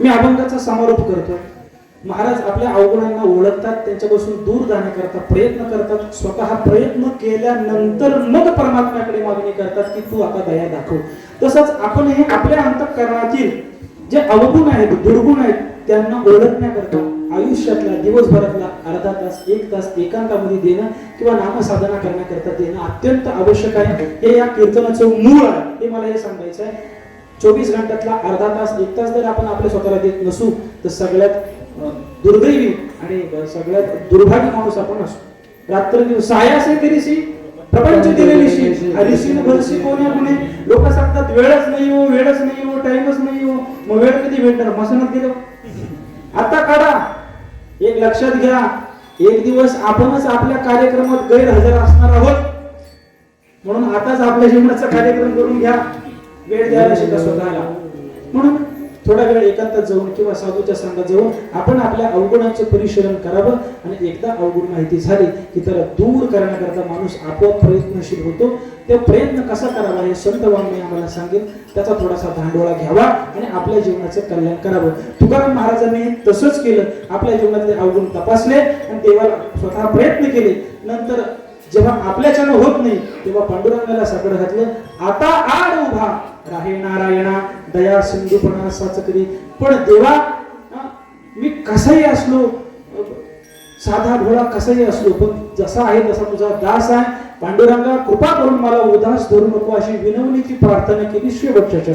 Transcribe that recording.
मी अभंगाचा समारोप करतो. महाराज आपल्या अवगुणांना ओळखतात त्यांच्यापासून दूर जाण्याकरता प्रयत्न करतात. स्वतः प्रयत्न केल्यानंतर मग परमात्म्याकडे मागणी करतात की तू आता दया दाखव. तसंच आपण हे आपल्या अंतकरणातील जे अवगुण आहेत दुर्गुण आहेत त्यांना ओळखण्याकरता आयुष्यातला दिवसभरातला अर्धा तास एक तास एकांतामध्ये देणं किंवा नामसाधना करण्याकरता देणं अत्यंत आवश्यक आहे. हे या कीर्तनाचं मूळ आहे. हे मला हे सांगायचं आहे. चोवीस घंट्यातला अर्धा तास एक तास जर आपण आपल्या स्वतःला देत नसू तर सगळ्यात दुर्दैवी आणि सगळ्यात दुर्भाग्य माणूस आपण असू. रात्र दिवस सायासे करीसी प्रपंच दिलेलीशी हरिशीन भरशी कोण्या कोणी लोक सांगतात वेळच नाही हो वेळच नाही हो टाइमच नाही हो. मग वेळ कधी भेटणार? मसनात गेलो. आता काढा. एक लक्षात घ्या. एक दिवस आपणच आपल्या कार्यक्रमात गैरहजर असणार आहोत. म्हणून आताच आपल्या जीवनाचा कार्यक्रम करून घ्या. वेळ द्यायला शिका स्वतःला. म्हणून थोडा वेळ एकांतात जाऊन किंवा साधूच्या संघात जाऊन आपण आपल्या अवगुणांचं परिशोधन करावं आणि एकदा अवगुण माहिती झाली की त्याला दूर करण्याकरता माणूस आपोआप प्रयत्नशील होतो. ते प्रयत्न कसा करावा हे संत वाङ्मय आम्हाला सांगेल. त्याचा थोडासा धांडोळा घ्यावा आणि आपल्या जीवनाचं कल्याण करावं. तुकाराम महाराजांनी तसंच केलं. आपल्या जीवनातले अवगुण तपासले आणि देवाला स्वतः प्रयत्न केले. नंतर जेव्हा आपल्याच्यानं होत नाही तेव्हा पांडुरंगाला साकडं घातलं. आता आड उभा. राहे नारायणा दया सिंधुपणा साचकरी. पण देवा मी कसाही असलो साधा भोळा कसाही असलो पण जसा आहे तसा तुझा दास आहे. पांडुरंगा कृपा करून मला उदास धरू नको अशी विनवणीची प्रार्थना केली शिवभक्षाच्या